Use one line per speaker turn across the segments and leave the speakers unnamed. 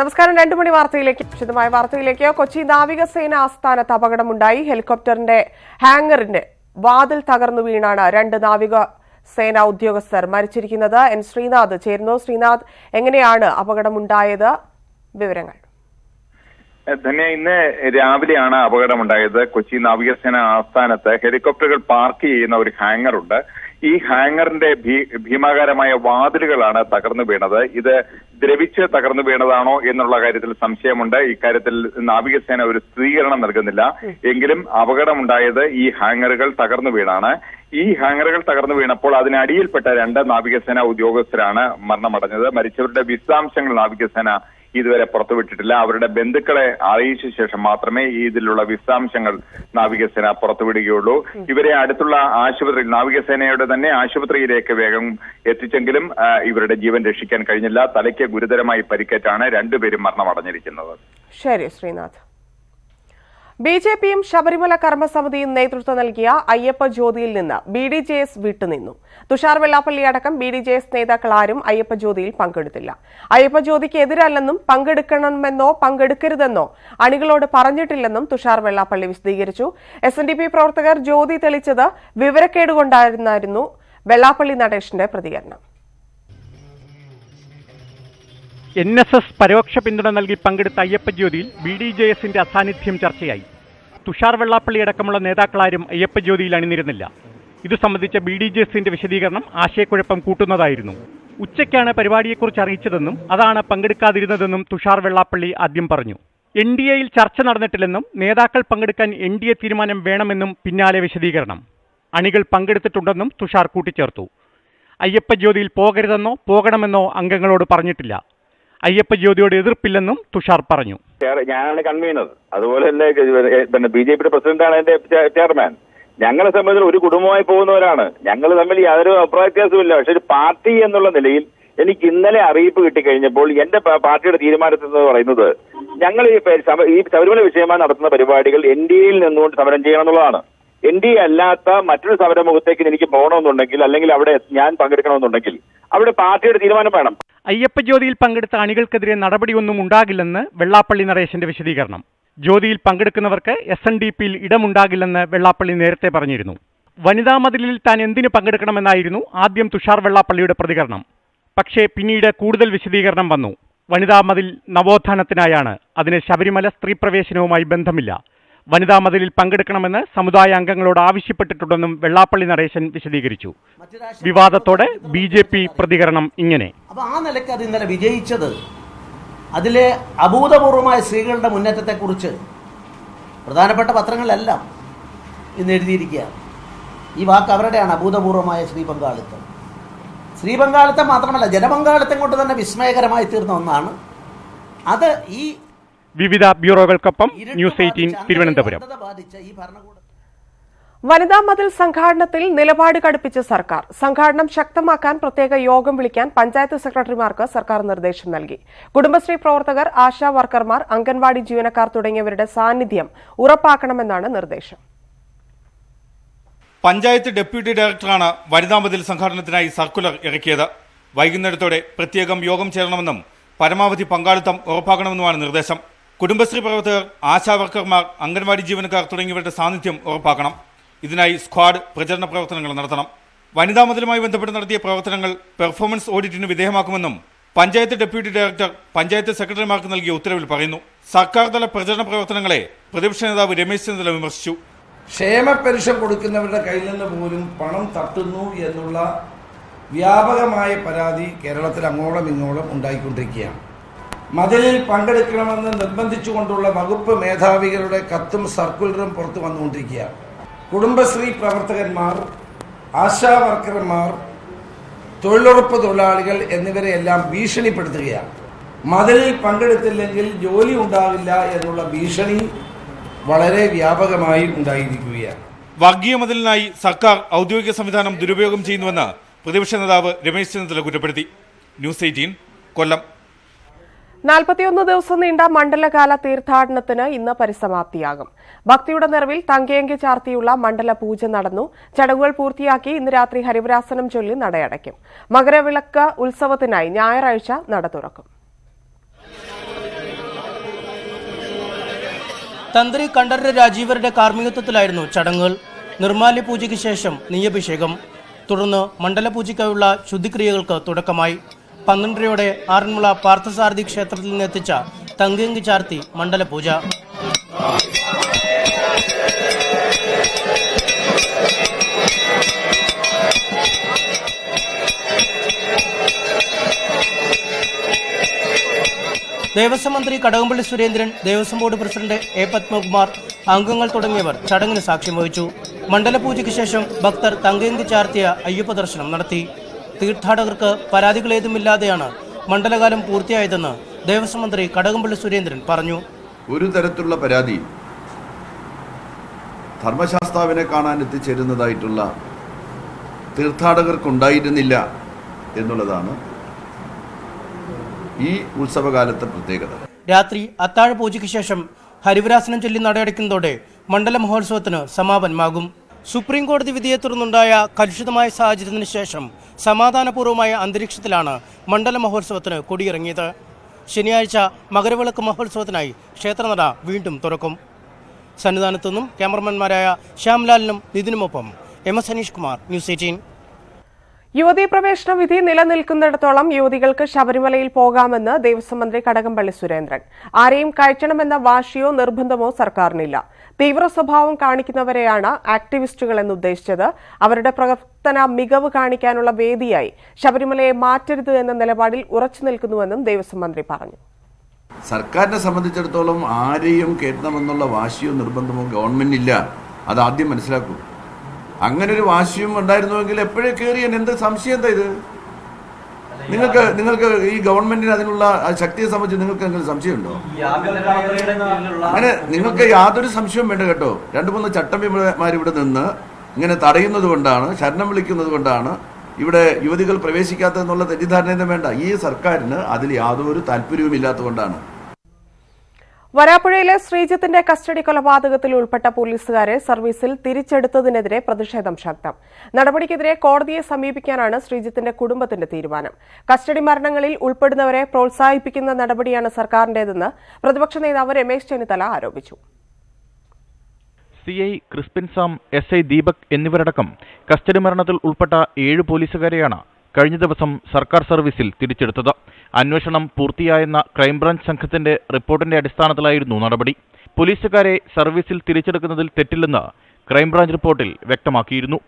നമസ്കാരം രണ്ടു മണി വാർത്തയിലേക്ക് വിശദമായ വാർത്തയിലേക്ക് കൊച്ചി നാവികസേന ആസ്ഥാനത്ത് അപകടമുണ്ടായി ഹെലികോപ്റ്ററിന്റെ ഹാങ്ങറിന്റെ വാതിൽ തകർന്നു വീണാണ് രണ്ട് നാവിക സേന ഉദ്യോഗസ്ഥർ മരിച്ചിരിക്കുന്നത് എൻ ശ്രീനാഥ് ചേരുന്നു ശ്രീനാഥ് എങ്ങനെയാണ് അപകടമുണ്ടായത് വിവരങ്ങൾ
ധന്യ ഇന്ന് രാവിലെയാണ് അപകടമുണ്ടായത് കൊച്ചി നാവികസേന ആസ്ഥാനത്ത് ഹെലികോപ്റ്ററുകൾ പാർക്ക് ചെയ്യുന്ന ഒരു ഹാങ്ങറുണ്ട് ഈ ഹാങ്ങറിന്റെ ഭീമാകാരമായ വാതിലുകളാണ് തകർന്നു വീണത് ഇത് ദ്രവിച്ച് തകർന്നു വീണതാണോ എന്നുള്ള കാര്യത്തിൽ സംശയമുണ്ട് ഇക്കാര്യത്തിൽ നാവികസേന ഒരു സ്ഥിരീകരണം നൽകുന്നില്ല എങ്കിലും അപകടമുണ്ടായത് ഈ ഹാങ്ങറുകൾ തകർന്നു വീണാണ് ഈ ഹാങ്ങറുകൾ തകർന്നു വീണപ്പോൾ അതിനടിയിൽപ്പെട്ട രണ്ട് നാവികസേന ഉദ്യോഗസ്ഥരാണ് മരണമടഞ്ഞത് മരിച്ചവരുടെ വിശദാംശങ്ങൾ നാവികസേന ഇതുവരെ പുറത്തുവിട്ടിട്ടില്ല അവരുടെ ബന്ധുക്കളെ അറിയിച്ച ശേഷം മാത്രമേ ഇതിലുള്ള വിശദാംശങ്ങൾ നാവികസേന പുറത്തുവിടുകയുള്ളൂ ഇവരെ അടുത്തുള്ള ആശുപത്രിയിൽ നാവികസേനയുടെ തന്നെ ആശുപത്രിയിലേക്ക് വേഗം എത്തിച്ചെങ്കിലും ഇവരുടെ ജീവൻ രക്ഷിക്കാൻ കഴിഞ്ഞില്ല തലയ്ക്ക് ഗുരുതരമായി പരിക്കേറ്റാണ് രണ്ടുപേരും മരണമടഞ്ഞിരിക്കുന്നത് ശരി ശ്രീനാഥ്
ബി ജെ പിയും ശബരിമല കർമ്മസമിതിയും നേതൃത്വം നൽകിയ അയ്യപ്പ ജ്യോതിയിൽ നിന്ന് ബി ഡി ജെ എസ് വിട്ടുനിന്നു തുഷാർ വെള്ളാപ്പള്ളി അടക്കം ബി ഡി ജെ എസ് നേതാക്കൾ ആരും അയ്യപ്പ ജ്യോതിയിൽ പങ്കെടുത്തില്ല അയ്യപ്പ ജ്യോതിക്ക് എതിരല്ലെന്നും പങ്കെടുക്കണമെന്നോ പങ്കെടുക്കരുതെന്നോ അണികളോട് പറഞ്ഞിട്ടില്ലെന്നും തുഷാർ വെള്ളാപ്പള്ളി വിശദീകരിച്ചു എസ് എൻ ഡി പി പ്രവർത്തകർ ജ്യോതി തെളിച്ചത് വിവരക്കേടുകൊണ്ടായിരുന്നു വെള്ളാപ്പള്ളി നടേശന്റെ പ്രതികരണം എൻ എസ് എസ് പരോക്ഷ പിന്തുണ നൽകി പങ്കെടുത്ത അയ്യപ്പജ്യോതിയിൽ ബി ഡി ജെ എസിന്റെ അസാന്നിധ്യം ചർച്ചയായി തുഷാർ വെള്ളാപ്പള്ളി അടക്കമുള്ള നേതാക്കളാരും അയ്യപ്പജ്യോതിയിൽ അണിനിരുന്നില്ല ഇതു സംബന്ധിച്ച ബി ഡി ജെ എസിന്റെ വിശദീകരണം ആശയക്കുഴപ്പം കൂട്ടുന്നതായിരുന്നു ഉച്ചയ്ക്കാണ് പരിപാടിയെക്കുറിച്ച് അറിയിച്ചതെന്നും അതാണ് പങ്കെടുക്കാതിരുന്നതെന്നും തുഷാർ വെള്ളാപ്പള്ളി ആദ്യം പറഞ്ഞു എൻ ഡി എയിൽ ചർച്ച നടന്നിട്ടില്ലെന്നും നേതാക്കൾ പങ്കെടുക്കാൻ എൻ ഡി എ തീരുമാനം വേണമെന്നും പിന്നാലെ വിശദീകരണം അണികൾ പങ്കെടുത്തിട്ടുണ്ടെന്നും തുഷാർ കൂട്ടിച്ചേർത്തു ജ്യോതിയിൽ പോകരുതെന്നോ പോകണമെന്നോ അംഗങ്ങളോട് പറഞ്ഞിട്ടില്ല അയ്യപ്പ ജ്യോതിയോട് എതിർപ്പില്ലെന്നും തുഷാർ പറഞ്ഞു
ഞാനാണ് കൺവീനർ അതുപോലെ തന്നെ പിന്നെ ബി ജെ പിയുടെ പ്രസിഡന്റാണ് എന്റെ ചെയർമാൻ ഞങ്ങളെ സംബന്ധിച്ച് ഒരു കുടുംബമായി പോകുന്നവരാണ് ഞങ്ങൾ തമ്മിൽ യാതൊരു അഭിപ്രായ വ്യത്യാസമില്ല പക്ഷെ ഒരു പാർട്ടി എന്നുള്ള നിലയിൽ എനിക്ക് ഇന്നലെ അറിയിപ്പ് കിട്ടിക്കഴിഞ്ഞപ്പോൾ എന്റെ പാർട്ടിയുടെ തീരുമാനത്തിൽ എന്ന് പറയുന്നത് ഞങ്ങൾ ഈ ഈ ശബരിമല വിഷയമായി നടത്തുന്ന പരിപാടികൾ എൻ ഡി എയിൽ നിന്നുകൊണ്ട് സമരം ചെയ്യണം എന്നുള്ളതാണ് എൻ ഡി എ അല്ലാത്ത മറ്റൊരു സമരമുഖത്തേക്ക് എനിക്ക് പോകണമെന്നുണ്ടെങ്കിൽ അല്ലെങ്കിൽ അവിടെ ഞാൻ പങ്കെടുക്കണമെന്നുണ്ടെങ്കിൽ അവിടെ പാർട്ടിയുടെ തീരുമാനം വേണം അയ്യപ്പജ്യോതിയിൽ പങ്കെടുത്ത അണികൾക്കെതിരെ നടപടിയൊന്നും ഉണ്ടാകില്ലെന്ന് വെള്ളാപ്പള്ളി നരേശന്റെ വിശദീകരണം ജ്യോതിയിൽ പങ്കെടുക്കുന്നവർക്ക് എസ് എൻ ഡി പിയിൽ ഇടമുണ്ടാകില്ലെന്ന് വെള്ളാപ്പള്ളി നേരത്തെ പറഞ്ഞിരുന്നു വനിതാ മതിലിൽ താൻ എന്തിനു പങ്കെടുക്കണമെന്നായിരുന്നു ആദ്യം തുഷാർ വെള്ളാപ്പള്ളിയുടെ പ്രതികരണം പക്ഷേ പിന്നീട് കൂടുതൽ വിശദീകരണം വന്നു വനിതാ മതിൽ നവോത്ഥാനത്തിനായാണ് അതിന് ശബരിമല സ്ത്രീ പ്രവേശനവുമായി ബന്ധമില്ല വനിതാ മതിലിൽ പങ്കെടുക്കണമെന്ന് സമുദായ അംഗങ്ങളോട് ആവശ്യപ്പെട്ടിട്ടുണ്ടെന്നും വെള്ളാപ്പള്ളി നടേശൻ വിശദീകരിച്ചു വിവാദത്തോടെ ബി ജെ പി പ്രതികരണം ഇങ്ങനെ അപ്പോൾ ആ നിലയ്ക്ക് അത് ഇന്നലെ വിജയിച്ചത് അതിലെ അഭൂതപൂർവമായ സ്ത്രീകളുടെ കുറിച്ച് പ്രധാനപ്പെട്ട പത്രങ്ങളെല്ലാം ഇന്ന് എഴുതിയിരിക്കുക ഈ വാക്ക് അവരുടെയാണ് അഭൂതപൂർവമായ സ്ത്രീ പങ്കാളിത്തം സ്ത്രീ പങ്കാളിത്തം മാത്രമല്ല ജനപങ്കാളിത്തം കൊണ്ട് തന്നെ വിസ്മയകരമായി തീർന്ന ഒന്നാണ് അത് ഈ
വിവിധ ബ്യൂറോകൾക്കൊപ്പം ന്യൂസ് എയ്റ്റീൻ തിരുവനന്തപുരം വനിതാ മതിൽ സംഘാടനത്തിൽ നിലപാട് കടുപ്പിച്ച സർക്കാർ സംഘാടനം ശക്തമാക്കാൻ പ്രത്യേക യോഗം വിളിക്കാൻ പഞ്ചായത്ത് സെക്രട്ടറിമാർക്ക് സർക്കാർ നിർദ്ദേശം നൽകി കുടുംബശ്രീ പ്രവർത്തകർ ആശാ വർക്കർമാർ അംഗൻവാടി ജീവനക്കാർ തുടങ്ങിയവരുടെ സാന്നിധ്യം ഉറപ്പാക്കണമെന്നാണ് നിർദ്ദേശം പഞ്ചായത്ത് ഡെപ്യൂട്ടി ഡയറക്ടറാണ് വനിതാ മതിൽ സംഘാടനത്തിനായി സർക്കുലർ ഇറക്കിയത് വൈകുന്നേരത്തോടെ പ്രത്യേകം യോഗം ചേരണമെന്നും പരമാവധി പങ്കാളിത്തം ഉറപ്പാക്കണമെന്നുമാണ് നിർദ്ദേശം കുടുംബശ്രീ പ്രവർത്തകർ ആശാവർക്കർമാർ അംഗൻവാടി ജീവനക്കാർ തുടങ്ങിയവരുടെ സാന്നിധ്യം ഉറപ്പാക്കണം ഇതിനായി സ്ക്വാഡ് പ്രചരണ പ്രവർത്തനങ്ങൾ നടത്തണം വനിതാ മതിലുമായി ബന്ധപ്പെട്ട് നടത്തിയ പ്രവർത്തനങ്ങൾ പെർഫോമൻസ് ഓഡിറ്റിന് വിധേയമാക്കുമെന്നും പഞ്ചായത്ത് ഡെപ്യൂട്ടി ഡയറക്ടർ പഞ്ചായത്ത് സെക്രട്ടറിമാർക്ക് നൽകിയ ഉത്തരവിൽ പറയുന്നു സർക്കാർ തല പ്രചരണ പ്രവർത്തനങ്ങളെ പ്രതിപക്ഷ നേതാവ് രമേശ് ചെന്നിത്തല വിമർശിച്ചു
ക്ഷേമ പെൻഷൻ കൊടുക്കുന്നവരുടെ കയ്യിൽ നിന്ന് പോലും പണം തട്ടുന്നു എന്നുള്ള വ്യാപകമായ പരാതി കേരളത്തിൽ അങ്ങോളം ഇങ്ങോളം ഉണ്ടായിക്കൊണ്ടിരിക്കുകയാണ് മതിലിൽ പങ്കെടുക്കണമെന്ന് നിർബന്ധിച്ചുകൊണ്ടുള്ള വകുപ്പ് മേധാവികളുടെ കത്തും സർക്കുലറും പുറത്തു വന്നുകൊണ്ടിരിക്കുകയാണ് കുടുംബശ്രീ പ്രവർത്തകന്മാർ ആശാ വർക്കർമാർ തൊഴിലുറപ്പ് തൊഴിലാളികൾ എന്നിവരെ എല്ലാം ഭീഷണിപ്പെടുത്തുകയാണ് മതിലിൽ പങ്കെടുത്തില്ലെങ്കിൽ ജോലി ഉണ്ടാവില്ല എന്നുള്ള ഭീഷണി വളരെ വ്യാപകമായി ഉണ്ടായിരിക്കുകയാണ് വർഗീയ മതിലിനായി സർക്കാർ ഔദ്യോഗിക സംവിധാനം ദുരുപയോഗം ചെയ്യുന്നുവെന്ന് പ്രതിപക്ഷ നേതാവ് രമേശ് ചെന്നിത്തല കുറ്റപ്പെടുത്തി ന്യൂസ് എയ്റ്റീൻ കൊല്ലം
നാൽപ്പത്തിയൊന്ന് ദിവസം നീണ്ട മണ്ഡലകാല തീർത്ഥാടനത്തിന് ഇന്ന് പരിസമാപ്തിയാകും ഭക്തിയുടെ നിറവിൽ തങ്കയങ്കി ചാർത്തിയുള്ള മണ്ഡല പൂജ നടന്നു ചടങ്ങുകൾ പൂർത്തിയാക്കി ഇന്ന് രാത്രി ഹരിവരാസനം ചൊല്ലി നടയടയ്ക്കും മകരവിളക്ക് ഉത്സവത്തിനായി ഞായറാഴ്ച നട തുറക്കും തന്ത്രി കണ്ഠര രാജീവരുടെ കാർമ്മികത്വത്തിലായിരുന്നു ചടങ്ങുകൾ നിർമാല്യ പൂജയ്ക്ക് ശേഷം നെയ്യഭിഷേകം തുടർന്ന് മണ്ഡലപൂജയ്ക്കായുള്ള ശുദ്ധിക്രിയകൾക്ക് തുടക്കമായി പന്ത്രണ്ടരയോടെ ആറന്മുള പാർത്ഥസാരഥി ക്ഷേത്രത്തിൽ എത്തിച്ച തങ്കങ്കി ചാർത്തി മണ്ഡലപൂജ ദേവസ്വം മന്ത്രി Kadakampally Surendran Devaswom board president A Padmakumar അംഗങ്ങൾ തുടങ്ങിയവർ ചടങ്ങിന് സാക്ഷ്യം വഹിച്ചു മണ്ഡലപൂജയ്ക്ക് ശേഷം ഭക്തർ തങ്കയങ്കി ചാർത്തിയ അയ്യപ്പ ദർശനം നടത്തി തീർത്ഥാടകർക്ക് പരാതികളേതുമില്ലാതെയാണ് മണ്ഡലകാലം പൂർത്തിയായതെന്ന് ദേവസ്വം മന്ത്രി കടകംപള്ളി സുരേന്ദ്രൻ പറഞ്ഞു ഒരു തരത്തിലുള്ള പരാതി ധർമ്മശാസ്താവിനെ കാണാൻ എത്തിച്ചേരുന്നതായിട്ടുള്ള തീർത്ഥാടകർക്കുണ്ടായിരുന്നില്ല എന്നുള്ളതാണ് ഈ ഉത്സവകാലത്തെ പ്രത്യേകത രാത്രി അത്താഴ പൂജയ്ക്ക് ശേഷം ഹരിവരാസനം ചൊല്ലി നടയടയ്ക്കുന്നതോടെ മണ്ഡല മഹോത്സവത്തിന് സമാപനമാകും സുപ്രീം കോടതി വിധിയെ തുടർന്നുണ്ടായ കലുഷിതമായ സാഹചര്യത്തിന് ശേഷം സമാധാനപൂർവമായ അന്തരീക്ഷത്തിലാണ് മണ്ഡല മഹോത്സവത്തിന് കൊടിയിറങ്ങിയത് ശനിയാഴ്ച മകരവിളക്ക് മഹോത്സവത്തിനായി ക്ഷേത്രനട വീണ്ടും തുറക്കും സന്നിധാനത്തു നിന്നും ക്യാമറമാൻമാരായ ശ്യാംലാലിനും നിതിനുമൊപ്പം M S Aneesh Kumar news eighteen യുവതീ പ്രവേശന വിധി നിലനിൽക്കുന്നിടത്തോളം യുവതികൾക്ക് ശബരിമലയിൽ പോകാമെന്ന് ദേവസ്വം മന്ത്രി കടകംപള്ളി സുരേന്ദ്രൻ ആരെയും കയറ്റണമെന്ന വാശിയോ നിർബന്ധമോ സർക്കാരിനില്ല തീവ്ര സ്വഭാവം കാണിക്കുന്നവരെയാണ് ആക്ടിവിസ്റ്റുകൾ എന്നുദ്ദേശിച്ചത് അവരുടെ പ്രവർത്തന മികവ് കാണിക്കാനുള്ള വേദിയായി ശബരിമലയെ മാറ്റരുത് എന്ന നിലപാടിൽ ഉറച്ചു നിൽക്കുന്നുവെന്നും ദേവസ്വം മന്ത്രി പറഞ്ഞു സർക്കാരിനെ സംബന്ധിച്ചിടത്തോളം ആരെയും കയറ്റണമെന്നുള്ള വാശിയോ നിർബന്ധമോ ഇല്ല അത് ആദ്യം മനസ്സിലാക്കൂ അങ്ങനെ ഒരു വാശിയും ഉണ്ടായിരുന്നുവെങ്കിൽ എപ്പോഴേ കയറി എന്ത് സംശയം എന്താ ഇത് നിങ്ങൾക്ക് നിങ്ങൾക്ക് ഈ ഗവൺമെന്റിന് അതിനുള്ള ശക്തിയെ സംബന്ധിച്ച് നിങ്ങൾക്ക് എന്തെങ്കിലും സംശയമുണ്ടോ അങ്ങനെ നിങ്ങൾക്ക് യാതൊരു സംശയവും വേണ്ട കേട്ടോ രണ്ടു മൂന്ന് ചട്ടമ്പിമാർ ഇവിടെ നിന്ന് ഇങ്ങനെ തടയുന്നത് കൊണ്ടാണ് ശരണം വിളിക്കുന്നത് കൊണ്ടാണ് ഇവിടെ യുവതികൾ പ്രവേശിക്കാത്തതെന്നുള്ള തെറ്റിദ്ധാരണയൊന്നും വേണ്ട ഈ സർക്കാരിന് അതിൽ യാതൊരു താല്പര്യവും ഇല്ലാത്തതുകൊണ്ടാണ് വരാപ്പുഴയിലെ ശ്രീജിത്തിന്റെ കസ്റ്റഡി കൊലപാതകത്തിൽ ഉൾപ്പെട്ട പോലീസുകാരെ സർവീസിൽ തിരിച്ചെടുത്തതിനെതിരെ പ്രതിഷേധം ശക്തം നടപടിക്കെതിരെ കോടതിയെ സമീപിക്കാനാണ് ശ്രീജിത്തിന്റെ കുടുംബത്തിന്റെ തീരുമാനം കസ്റ്റഡി മരണങ്ങളിൽ ഉൾപ്പെടുന്നവരെ പ്രോത്സാഹിപ്പിക്കുന്ന നടപടിയാണ് സർക്കാരിന്റേതെന്ന് പ്രതിപക്ഷ നേതാവ് രമേശ് ചെന്നിത്തല ആരോപിച്ചു C I Crispin Sam S I Deepak എന്നിവരടക്കം കസ്റ്റഡി മരണത്തിൽ ഉൾപ്പെട്ട ഏഴ് പോലീസുകാരെയാണ് കഴിഞ്ഞ ദിവസം സർക്കാർ സർവീസിൽ തിരിച്ചെടുത്തത് അന്വേഷണം പൂർത്തിയായെന്ന ക്രൈംബ്രാഞ്ച് സംഘത്തിന്റെ റിപ്പോർട്ടിന്റെ അടിസ്ഥാനത്തിലായിരുന്നു നടപടി പോലീസുകാരെ സർവീസിൽ തിരിച്ചെടുക്കുന്നതിൽ തെറ്റില്ലെന്ന് ക്രൈംബ്രാഞ്ച് റിപ്പോർട്ടിൽ വ്യക്തമാക്കിയിരുന്നു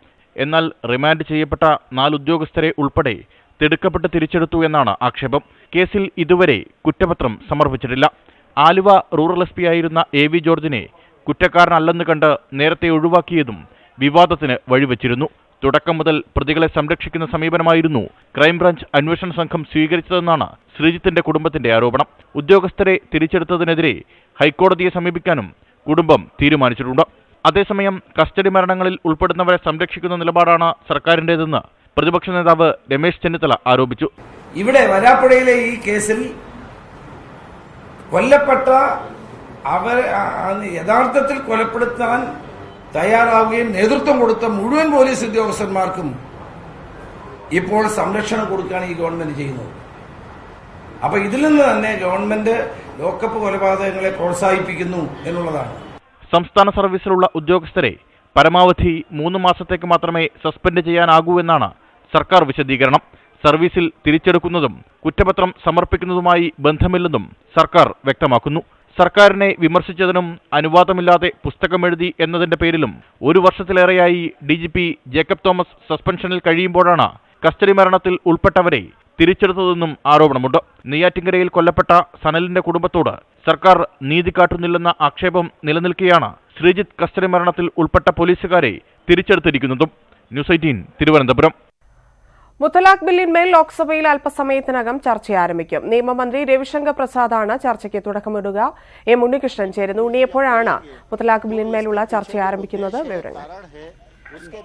എന്നാൽ റിമാൻഡ് ചെയ്യപ്പെട്ട നാല് ഉദ്യോഗസ്ഥരെ ഉൾപ്പെടെ തിടുക്കപ്പെട്ട് തിരിച്ചെടുത്തു എന്നാണ് ആക്ഷേപം കേസിൽ ഇതുവരെ കുറ്റപത്രം സമർപ്പിച്ചിട്ടില്ല ആലുവ റൂറൽ എസ് പി ആയിരുന്ന എ വി ജോർജിനെ കുറ്റക്കാരനല്ലെന്ന് കണ്ട് നേരത്തെ ഒഴിവാക്കിയതും വിവാദത്തിന് വഴിവെച്ചിരുന്നു തുടക്കം മുതൽ പ്രതികളെ സംരക്ഷിക്കുന്ന സമീപനമായിരുന്നു ക്രൈംബ്രാഞ്ച് അന്വേഷണ സംഘം സ്വീകരിച്ചതെന്നാണ് ശ്രീജിത്തിന്റെ കുടുംബത്തിന്റെ ആരോപണം ഉദ്യോഗസ്ഥരെ തിരിച്ചെടുത്തതിനെതിരെ ഹൈക്കോടതിയെ സമീപിക്കാനും കുടുംബം തീരുമാനിച്ചിട്ടുണ്ട് അതേസമയം കസ്റ്റഡി മരണങ്ങളിൽ ഉൾപ്പെടുന്നവരെ സംരക്ഷിക്കുന്ന നിലപാടാണ് സർക്കാരിൻ്റെതെന്ന് പ്രതിപക്ഷ നേതാവ് രമേശ് ചെന്നിത്തല ആരോപിച്ചു ഇവിടെ വരാപ്പുഴയിലെ ഈ കേസിൽ കൊല്ലപ്പെട്ട അവർ യഥാർത്ഥത്തിൽ കൊലപ്പെടുത്താൻ തയ്യാറാവുകയും നേതൃത്വം കൊടുത്ത മുഴുവൻ പോലീസ് ഉദ്യോഗസ്ഥന്മാർക്കും ഇപ്പോൾ സംരക്ഷണം കൊടുക്കുകയാണ് ഈ ഗവൺമെന്റ് ചെയ്യുന്നത് അപ്പൊ ഇതിൽ നിന്ന് തന്നെ ഗവൺമെന്റ് ലോക്കപ്പ് കൊലപാതകങ്ങളെ പ്രോത്സാഹിപ്പിക്കുന്നു എന്നുള്ളതാണ് സംസ്ഥാന സർവീസിലുള്ള ഉദ്യോഗസ്ഥരെ പരമാവധി മൂന്ന് മാസത്തേക്ക് മാത്രമേ സസ്പെൻഡ് ചെയ്യാനാകൂ എന്നാണ് സർക്കാർ വിശദീകരണം സർവീസിൽ തിരിച്ചെടുക്കുന്നതും കുറ്റപത്രം സമർപ്പിക്കുന്നതുമായി ബന്ധമില്ലെന്നും സർക്കാർ വ്യക്തമാക്കുന്നു സർക്കാരിനെ വിമർശിച്ചതിനും അനുവാദമില്ലാതെ പുസ്തകമെഴുതി എന്നതിന്റെ പേരിലും ഒരു വർഷത്തിലേറെയായി D G P Jacob Thomas സസ്പെൻഷനിൽ കഴിയുമ്പോഴാണ് കസ്റ്റഡി മരണത്തിൽ ഉൾപ്പെട്ടവരെ തിരിച്ചെടുത്തതെന്നും ആരോപണമുണ്ട് നെയ്യാറ്റിങ്കരയിൽ കൊല്ലപ്പെട്ട സനലിന്റെ കുടുംബത്തോട് സർക്കാർ നീതി കാട്ടുന്നില്ലെന്ന ആക്ഷേപം നിലനിൽക്കെയാണ് ശ്രീജിത്ത് കസ്റ്റഡി മരണത്തിൽ ഉൾപ്പെട്ട പോലീസുകാരെ തിരിച്ചെടുത്തിരിക്കുന്നതും ന്യൂസ് എയ്റ്റീൻ തിരുവനന്തപുരം മുത്തലാഖ് ബില്ലിന്മേൽ ലോക്സഭയിൽ അല്പസമയത്തിനകം ചർച്ച ആരംഭിക്കും നിയമമന്ത്രി രവിശങ്കർ പ്രസാദാണ് ചർച്ചയ്ക്ക് തുടക്കമിടുക എം ഉണ്ണികൃഷ്ണൻ ചേരുന്നു ഉണ്ണിയപ്പോഴാണ് മുത്തലാഖ് ബില്ലിന്മേലുള്ള ചർച്ച ആരംഭിക്കുന്നത് വിവരങ്ങൾ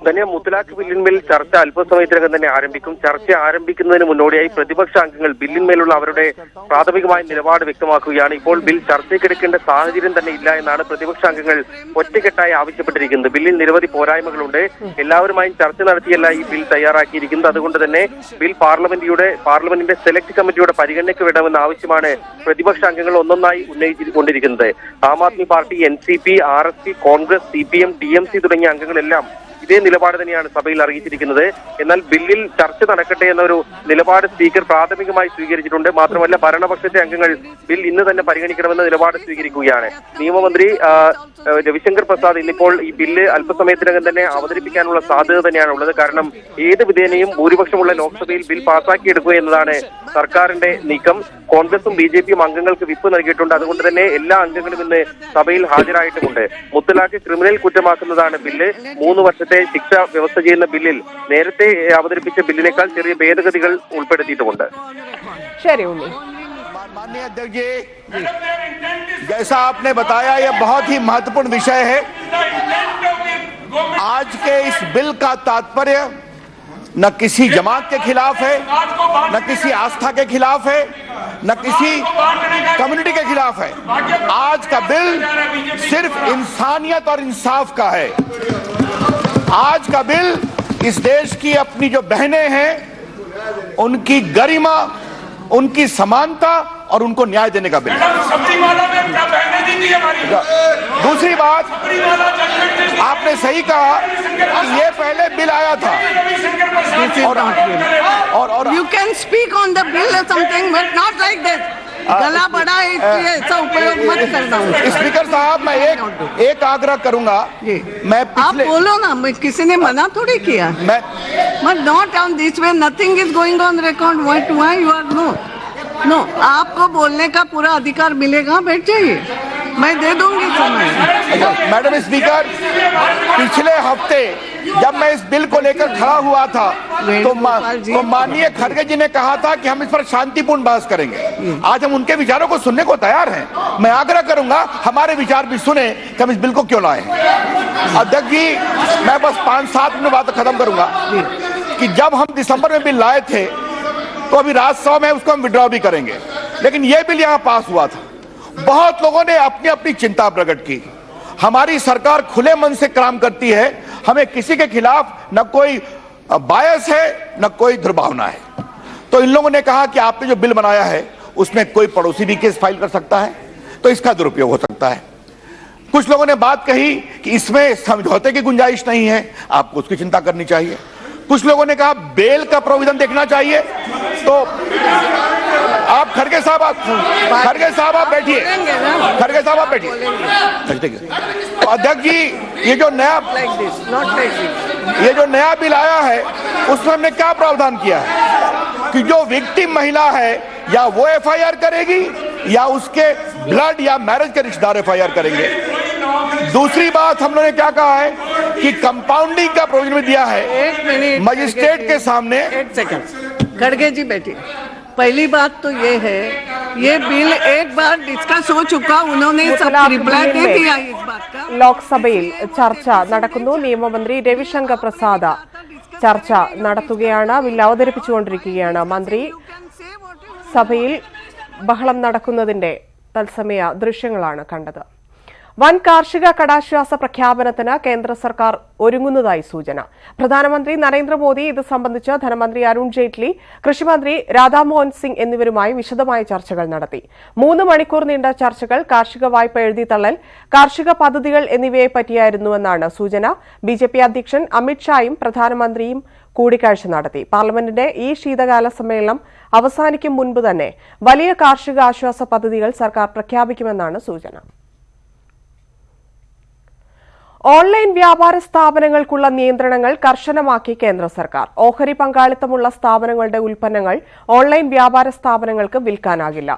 തന്നെ മുത്തലാഖ് ബില്ലിന്മേൽ ചർച്ച അല്പസമയത്തിനകം തന്നെ ആരംഭിക്കും ചർച്ച ആരംഭിക്കുന്നതിന് മുന്നോടിയായി പ്രതിപക്ഷ അംഗങ്ങൾ ബില്ലിന്മേലുള്ള അവരുടെ പ്രാഥമികമായ നിലപാട് വ്യക്തമാക്കുകയാണ് ഇപ്പോൾ ബിൽ ചർച്ചയ്ക്കെടുക്കേണ്ട സാഹചര്യം തന്നെ ഇല്ല എന്നാണ് പ്രതിപക്ഷ അംഗങ്ങൾ ഒറ്റക്കെട്ടായി ആവശ്യപ്പെട്ടിരിക്കുന്നത് ബില്ലിൽ നിരവധി പോരായ്മകളുണ്ട് എല്ലാവരുമായും ചർച്ച നടത്തിയല്ല ഈ ബിൽ തയ്യാറാക്കിയിരിക്കുന്നത് അതുകൊണ്ട് തന്നെ ബിൽ പാർലമെന്റിയുടെ പാർലമെന്റിന്റെ സെലക്ട് കമ്മിറ്റിയുടെ പരിഗണനയ്ക്ക് വിടണമെന്ന ആവശ്യമാണ് പ്രതിപക്ഷ അംഗങ്ങൾ ഒന്നൊന്നായി ഉന്നയിച്ചുകൊണ്ടിരിക്കുന്നത് Aam Aadmi party N C P R S P Congress C P M D M C തുടങ്ങിയ അംഗങ്ങളെല്ലാം ഇതേ നിലപാട് തന്നെയാണ് സഭയിൽ അറിയിച്ചിരിക്കുന്നത് എന്നാൽ ബില്ലിൽ ചർച്ച നടക്കട്ടെ എന്നൊരു നിലപാട് സ്പീക്കർ പ്രാഥമികമായി സ്വീകരിച്ചിട്ടുണ്ട് മാത്രമല്ല ഭരണപക്ഷത്തെ അംഗങ്ങൾ ബിൽ ഇന്ന് തന്നെ പരിഗണിക്കണമെന്ന നിലപാട് സ്വീകരിക്കുകയാണ് നിയമമന്ത്രി രവിശങ്കർ പ്രസാദ് ഇന്നിപ്പോൾ ഈ ബില്ല് അല്പസമയത്തിനകം തന്നെ അവതരിപ്പിക്കാനുള്ള സാധ്യത തന്നെയാണ് ഉള്ളത് കാരണം ഏത് വിധേനയും ഭൂരിപക്ഷമുള്ള ലോക്സഭയിൽ ബിൽ പാസാക്കിയെടുക്കുക എന്നതാണ് സർക്കാരിന്റെ നീക്കം കോൺഗ്രസും ബി ജെ പിയും അംഗങ്ങൾക്ക് വിപ്പ് നൽകിയിട്ടുണ്ട് അതുകൊണ്ട് തന്നെ എല്ലാ അംഗങ്ങളും ഇന്ന് സഭയിൽ ഹാജരായിട്ടുമുണ്ട് മുത്തലാഖ് ക്രിമിനൽ കുറ്റമാക്കുന്നതാണ് ബില്ല് മൂന്ന് വർഷത്തെ ശിക്ഷ വ്യവസ്ഥ ചെയ്യുന്ന ബില്ലിൽ നേരത്തെ അവതരിപ്പിച്ച ബില്ലിനേക്കാൾ ചെറിയ ഭേദഗതികൾ ഉൾപ്പെടുത്തിയിട്ടുമുണ്ട് ശരി माननीय अध्यक्ष जी जैसा आपने बताया यह बहुत ही महत्वपूर्ण विषय है आज के इस बिल का तात्पर्य न किसी जमात के खिलाफ है न किसी आस्था के खिलाफ है न किसी कम्युनिटी के खिलाफ है आज का बिल सिर्फ इंसानियत और इंसाफ का है आज का बिल इस देश की अपनी जो बहनें हैं उनकी गरिमा उनकी समानता और उनको न्याय देने का बिल दूसरी बात आपने सही कहा कि ये पहले बिल आया था और you can speak on the bill something but not like that गला बड़ा है इसलिए ऐसा उपयोग मत करना स्पीकर साहब मैं एक एक आग्रह करूंगा मैं आप बोलो ना मैं किसी ने मना थोड़ी किया मैं मैं not on this way nothing is going on record what why you are no no आपको बोलने का पूरा अधिकार मिलेगा बैठ जाइए मैं दे दूंगी समय अच्छा, मैडम स्पीकर पिछले हफ्ते जब मैं इस बिल को लेकर खड़ा हुआ था तो मा, तो माननीय खड़गे जी ने कहा था कि हम इस पर शांतिपूर्ण बहस करेंगे आज हम उनके विचारों को सुनने को तैयार हैं मैं आग्रह करूंगा हमारे विचार भी सुने कि हम इस बिल को क्यों लाए अध्यक्ष जी मैं बस पांच सात मिनट बात खत्म करूंगा कि जब हम दिसंबर में बिल लाए थे तो अभी राजसभा में उसको हम विड्रॉ भी करेंगे लेकिन यह बिल यहाँ पास हुआ था बहुत लोगों ने अपनी अपनी चिंता प्रकट की हमारी सरकार खुले मन से काम करती है हमें किसी के खिलाफ न कोई बायस है न कोई दुर्भावना है तो इन लोगों ने कहा कि आपने जो बिल बनाया है उसमें कोई पड़ोसी भी केस फाइल कर सकता है तो इसका दुरुपयोग हो सकता है कुछ लोगों ने बात कही कि इसमें समझौते की गुंजाइश नहीं है आपको उसकी चिंता करनी चाहिए कुछ लोगों ने कहा बेल का प्रोविजन देखना चाहिए तो आप खड़गे साहब आप खड़गे साहब आप बैठिए खड़गे साहब आप बैठिए तो अध्यक्ष जी ये जो नया ये जो नया बिल आया है उसमें हमने क्या प्रावधान किया है कि जो विक्टिम महिला है या वो एफआईआर करेगी या उसके ब्लड या मैरिज के रिश्तेदार एफआईआर करेंगे दूसरी बात हम लोगों ने क्या कहा है कि कंपाउंडिंग का प्रोविजन भी दिया है मजिस्ट्रेट के सामने खड़गे जी बैठे पहली बात तो ये है ये बिल एक बार डिस्कस हो चुका उन्होंने सब रिप्लाई दे दिया इस बात का ലോക്സഭയിൽ ചർച്ച നടക്കുന്നു നിയമമന്ത്രി രവിശങ്കർ പ്രസാദ് ചർച്ച നടത്തുകയാണ് ബിൽ അവതരിപ്പിച്ചുകൊണ്ടിരിക്കുകയാണ് മന്ത്രി സഭയിൽ ബഹളം നടക്കുന്നതിന്റെ തത്സമയ ദൃശ്യങ്ങളാണ് കണ്ടത് വൻ കാർഷിക കടാശ്വാസ പ്രഖ്യാപനത്തിന് കേന്ദ്ര സർക്കാർ ഒരുങ്ങുന്നതായി സൂചന പ്രധാനമന്ത്രി നരേന്ദ്രമോദി ഇത് സംബന്ധിച്ച് ധനമന്ത്രി അരുൺ ജെയ്റ്റ്ലി കൃഷിമന്ത്രി രാധാമോഹൻ സിംഗ് എന്നിവരുമായി വിശദമായ ചർച്ചകൾ നടത്തി മൂന്ന് മണിക്കൂർ നീണ്ട ചർച്ചകൾ കാർഷിക വായ്പ തള്ളൽ കാർഷിക പദ്ധതികൾ എന്നിവയെ പറ്റിയായിരുന്നുവെന്നാണ് സൂചന ബി ജെ പി അധ്യക്ഷൻ അമിത്ഷായും പ്രധാനമന്ത്രിയും കൂടിക്കാഴ്ച നടത്തി പാർലമെന്റിന്റെ ഈ ശീതകാല സമ്മേളനം അവസാനിക്കും മുൻപ് തന്നെ വലിയ കാർഷിക ആശ്വാസ പദ്ധതികൾ സർക്കാർ പ്രഖ്യാപിക്കുമെന്നാണ് സൂചന ഓൺലൈൻ വ്യാപാര സ്ഥാപനങ്ങൾക്കുള്ള നിയന്ത്രണങ്ങൾ കർശനമാക്കി കേന്ദ്ര സർക്കാർ ഓഹരി പങ്കാളിത്തമുള്ള സ്ഥാപനങ്ങളുടെ ഉൽപ്പന്നങ്ങൾ ഓൺലൈൻ വ്യാപാര സ്ഥാപനങ്ങൾക്ക് വിൽക്കാനാകില്ല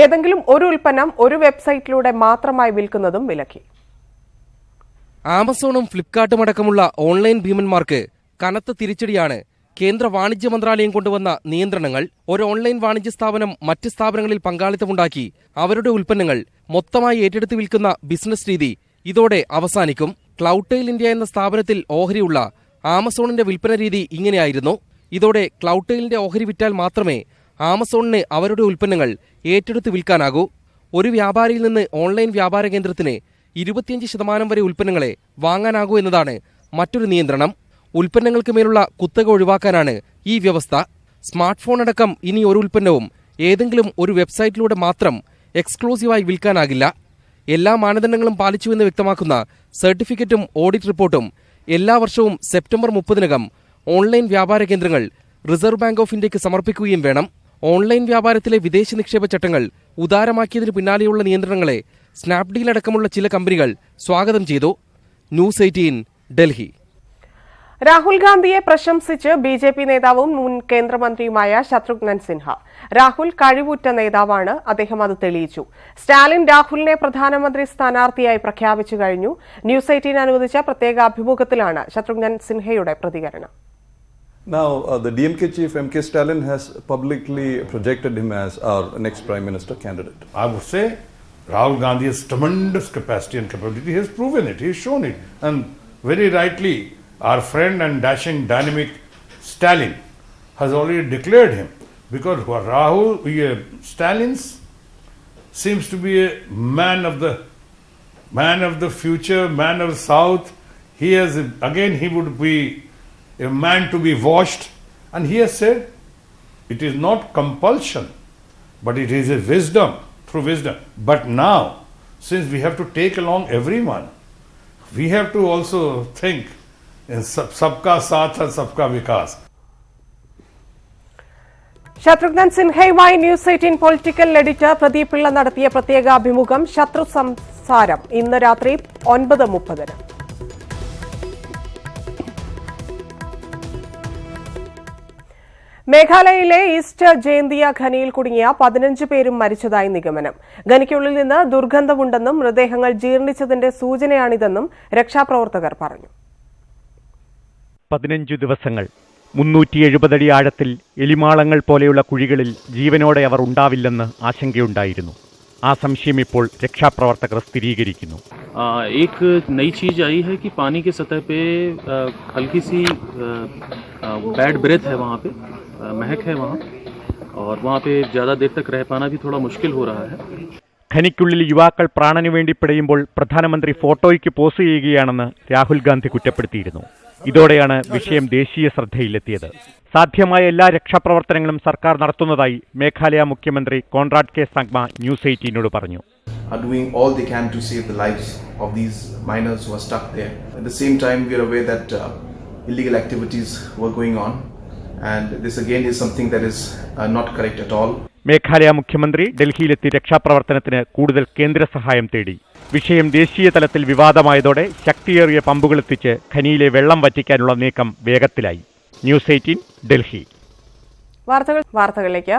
ഏതെങ്കിലും ഒരു ഉൽപ്പന്നം ഒരു വെബ്സൈറ്റിലൂടെ മാത്രമായി വിൽക്കുന്നതും വിലക്കി ആമസോണും ഫ്ലിപ്കാർട്ടും അടക്കമുള്ള ഓൺലൈൻ ഭീമന്മാർക്ക് കനത്ത തിരിച്ചടിയാണ് കേന്ദ്ര വാണിജ്യ മന്ത്രാലയം കൊണ്ടുവന്ന നിയന്ത്രണങ്ങൾ ഒരു ഓൺലൈൻ വാണിജ്യ സ്ഥാപനം മറ്റ് സ്ഥാപനങ്ങളിൽ പങ്കാളിത്തമുണ്ടാക്കി അവരുടെ ഉൽപ്പന്നങ്ങൾ മൊത്തമായി ഏറ്റെടുത്ത് വിൽക്കുന്ന ബിസിനസ് രീതി ഇതോടെ അവസാനിക്കും ക്ലൗട്ടെയിൽ ഇന്ത്യ എന്ന സ്ഥാപനത്തിൽ ഓഹരിയുള്ള ആമസോണിന്റെ വിൽപ്പന രീതി ഇങ്ങനെയായിരുന്നു ഇതോടെ ക്ലൗട്ടെയിലിന്റെ ഓഹരി വിറ്റാൽ മാത്രമേ ആമസോണിന് അവരുടെ ഉൽപ്പന്നങ്ങൾ ഏറ്റെടുത്ത് വിൽക്കാനാകൂ ഒരു വ്യാപാരിയിൽ നിന്ന് ഓൺലൈൻ വ്യാപാര കേന്ദ്രത്തിന് ഇരുപത്തിയഞ്ച് ശതമാനം വരെ ഉൽപ്പന്നങ്ങളെ വാങ്ങാനാകൂ എന്നതാണ് മറ്റൊരു നിയന്ത്രണം ഉൽപ്പന്നങ്ങൾക്ക് മേലുള്ള കുത്തക ഒഴിവാക്കാനാണ് ഈ വ്യവസ്ഥ സ്മാർട്ട് ഫോൺ അടക്കം ഇനി ഒരു ഉൽപ്പന്നവും ഏതെങ്കിലും ഒരു വെബ്സൈറ്റിലൂടെ മാത്രം എക്സ്ക്ലൂസീവായി വിൽക്കാനാകില്ല എല്ലാ മാനദണ്ഡങ്ങളും പാലിച്ചുവെന്ന് വ്യക്തമാക്കുന്ന സർട്ടിഫിക്കറ്റും ഓഡിറ്റ് റിപ്പോർട്ടും എല്ലാ വർഷവും സെപ്റ്റംബർ മുപ്പതിനകം ഓൺലൈൻ വ്യാപാര കേന്ദ്രങ്ങൾ റിസർവ് ബാങ്ക് ഓഫ് ഇന്ത്യക്ക് സമർപ്പിക്കുകയും വേണം ഓൺലൈൻ വ്യാപാരത്തിലെ വിദേശ നിക്ഷേപ ചട്ടങ്ങൾ ഉദാരമാക്കിയതിനു പിന്നാലെയുള്ള നിയന്ത്രണങ്ങളെ സ്നാപ്ഡീൽ അടക്കമുള്ള ചില കമ്പനികൾ സ്വാഗതം ചെയ്തു ന്യൂസ് എയ്റ്റീൻ ഡൽഹി രാഹുൽ ഗാന്ധിയെ പ്രശംസിച്ച് ബി ജെ പി നേതാവും മുൻ കേന്ദ്രമന്ത്രിയുമായ ശത്രുഘ്നൻ സിൻഹ രാഹുൽ കഴിവുറ്റ നേതാവാണ് അദ്ദേഹം അത് തെളിയിച്ചു സ്റ്റാലിൻ രാഹുലിനെ പ്രധാനമന്ത്രി സ്ഥാനാർത്ഥിയായി പ്രഖ്യാപിച്ചു കഴിഞ്ഞു ന്യൂസ് എയ്റ്റീൻ അനുവദിച്ച പ്രത്യേക അഭിമുഖത്തിലാണ് ശത്രുഘ്നൻ സിൻഹയുടെ പ്രതികരണം
Now, uh, the DMK chief M.K. Stalin has publicly projected him as our next prime minister candidate. I would say Rahul Gandhi has tremendous capacity and capability. He has proven it, he has shown it. And very rightly, Our friend and dashing dynamic Stalin has already declared him because Rahul uh, Stalin's seems to be a man of the man of the future, man of South. He has again he would be a man to be watched, and he has said it is not compulsion, but it is a wisdom through wisdom. But now, since we have to take along everyone, we have to also think सब सबका साथ है सबका विकास
ശത്രുഘ്നൻ സിൻഹയുമായി news eighteen political editor Pradeep Pillai നടത്തിയ പ്രത്യേക അഭിമുഖം ശത്രു സംസാരം ഇന്ന് രാത്രി ഒൻപത് മുപ്പതിന് മേഘാലയയിലെ ഈസ്റ്റ് ജയന്തിയ ഖനിയിൽ കുടുങ്ങിയ പതിനഞ്ച് പേരും മരിച്ചതായി നിഗമനം ഖനിക്കുള്ളിൽ നിന്ന് ദുർഗന്ധമുണ്ടെന്നും മൃതദേഹങ്ങൾ ജീർണിച്ചതിന്റെ സൂചനയാണിതെന്നും രക്ഷാപ്രവർത്തകർ പറഞ്ഞു പതിനഞ്ചു ദിവസങ്ങൾ മുന്നൂറ്റി എഴുപതടി ആഴത്തിൽ എലിമാളങ്ങൾ പോലെയുള്ള കുഴികളിൽ ജീവനോടെ അവർ ഉണ്ടാവില്ലെന്ന് ആശങ്കയുണ്ടായിരുന്നു ആ സംശയം ഇപ്പോൾ രക്ഷാപ്രവർത്തകർ സ്ഥിരീകരിക്കുന്നു एक नई चीज आई है कि पानी के सतह पे हल्की सी बैड ब्रेथ है पे महक है और पे ज़्यादा देर तक रह पाना भी थोड़ा मुश्किल हो रहा है ഖനിക്കുള്ളിൽ യുവാക്കൾ പ്രാണനു വേണ്ടി പിടയുമ്പോൾ പ്രധാനമന്ത്രി ഫോട്ടോയ്ക്ക് പോസ് ചെയ്യുകയാണെന്ന് രാഹുൽ ഗാന്ധി കുറ്റപ്പെടുത്തിയിരുന്നു ഇതോടെയാണ് വിഷയം ദേശീയ ശ്രദ്ധയിലെത്തിയത് സാധ്യമായ എല്ലാ രക്ഷാപ്രവർത്തനങ്ങളും സർക്കാർ നടത്തുന്നതായി മേഘാലയ മുഖ്യമന്ത്രി കോൺറാഡ് കെ സംഗ്മ ന്യൂസ് എയ്റ്റീനോട് പറഞ്ഞു are doing all they can to save the lives of these miners who are stuck there. At the same time, we are aware that uh, illegal activities were going on, and this again is something that is uh, not correct at all. Meghalaya മുഖ്യമന്ത്രി ഡൽഹിയിലെത്തി രക്ഷാപ്രവർത്തനത്തിന് കൂടുതൽ കേന്ദ്ര സഹായം തേടി വിഷയം ദേശീയ തലത്തിൽ വിവാദമായതോടെ ശക്തിയേറിയ പമ്പുകളെത്തിച്ച് ഖനിയിലെ വെള്ളം വറ്റിക്കാനുള്ള നീക്കം വേഗത്തിലായി ന്യൂസ് എയ്റ്റീൻ ഡൽഹി വാർത്തകൾ വാർത്തകളിലേക്ക്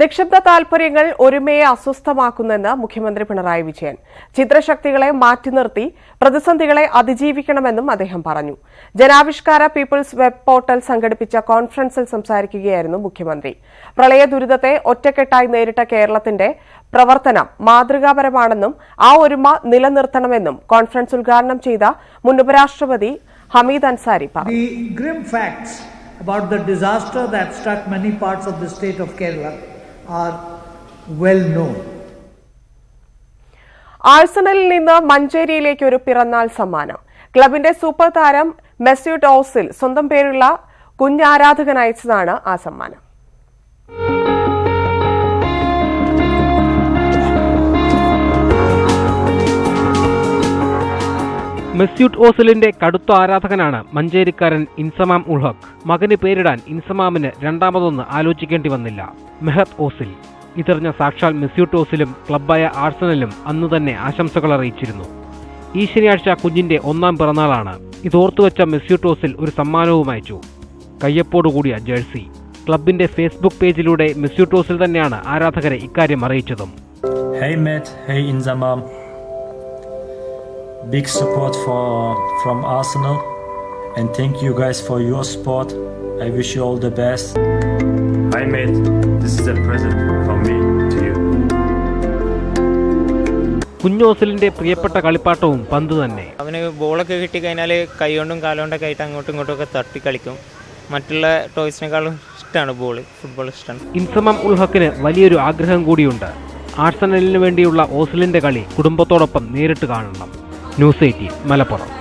നിക്ഷിപ്ത താൽപര്യങ്ങൾ ഒരുമയെ അസ്വസ്ഥമാക്കുന്നെന്ന് മുഖ്യമന്ത്രി പിണറായി വിജയൻ ചിത്രശക്തികളെ മാറ്റി നിർത്തി പ്രതിസന്ധികളെ അതിജീവിക്കണമെന്നും അദ്ദേഹം പറഞ്ഞു ജനാവിഷ്കാര പീപ്പിൾസ് വെബ് പോർട്ടൽ സംഘടിപ്പിച്ച കോൺഫറൻസിൽ സംസാരിക്കുകയായിരുന്നു മുഖ്യമന്ത്രി പ്രളയ ദുരിതത്തെ ഒറ്റക്കെട്ടായി നേരിട്ട കേരളത്തിന്റെ പ്രവർത്തനം മാതൃകാപരമാണെന്നും ആ ഒരുമ നിലനിർത്തണമെന്നും കോൺഫറൻസ് ഉദ്ഘാടനം ചെയ്ത മുൻ ഉപരാഷ്ട്രപതി ഹമീദ് അൻസാരി പറഞ്ഞു about the disaster that struck many parts of the state of Kerala are well known. ആഴ്സണലിൽ നിന്ന് മഞ്ചേരിയിലേക്ക് ഒരു പിറന്നാൾ സമ്മാനം ക്ലബിന്റെ സൂപ്പർ താരം മെസ്യൂട്ട് ഓസിൽ സ്വന്തം പേരുള്ള കുഞ്ഞാരാധകൻ അയച്ചതാണ് ആ സമ്മാനം മെസ്യൂട്ട് ഓസിലിന്റെ കടുത്ത ആരാധകനാണ് മഞ്ചേരിക്കാരൻ ഇൻസമാം ഉൾഹക് മകന് പേരിടാൻ ഇൻസമാമിന് രണ്ടാമതൊന്ന് ആലോചിക്കേണ്ടി വന്നില്ല മെഹത് ഓസിൽ ഇതെറിഞ്ഞ സാക്ഷാൽ മെസ്യൂട്ട് ഓസിലും ക്ലബ്ബായ ആഴ്സണലും അന്ന് തന്നെ ആശംസകൾ അറിയിച്ചിരുന്നു ഈ ശനിയാഴ്ച കുഞ്ഞിന്റെ ഒന്നാം പിറന്നാളാണ് മെസ്യൂട്ട് ഓസിൽ ഒരു സമ്മാനവും അയച്ചു കയ്യപ്പോടുകൂടിയ ജേഴ്സി ക്ലബിന്റെ ഫേസ്ബുക്ക് പേജിലൂടെ ഓസിൽ തന്നെയാണ് ആരാധകരെ ഇക്കാര്യം അറിയിച്ചതും hey mate hey Inzamam big support for from Arsenal and thank you guys for your support. I wish you all the best. Hi mate, this is a present from me to you. കുഞ്ഞോസലിന്റെ പ്രിയപ്പെട്ട കളിപ്പാട്ടവും പന്ത് തന്നെ അവന് ബോളൊക്കെ കിട്ടിക്കഴിഞ്ഞാൽ കൈകൊണ്ടും കാലുകൊണ്ടൊക്കെ ആയിട്ട് അങ്ങോട്ടും ഇങ്ങോട്ടും ഒക്കെ തട്ടി കളിക്കും മറ്റുള്ള ടോയ്സിനേക്കാളും ഇഷ്ടമാണ് ബോൾ ഫുട്ബോൾ ഇഷ്ടമാണ് ഇൻസമം ഉൽഹക്കിന് വലിയൊരു ആഗ്രഹം കൂടിയുണ്ട് ആർസനലിന് വേണ്ടിയുള്ള ഓസലിന്റെ കളി കുടുംബത്തോടൊപ്പം നേരിട്ട് കാണണം ന്യൂസ് എയ്റ്റീൻ മലപ്പുറം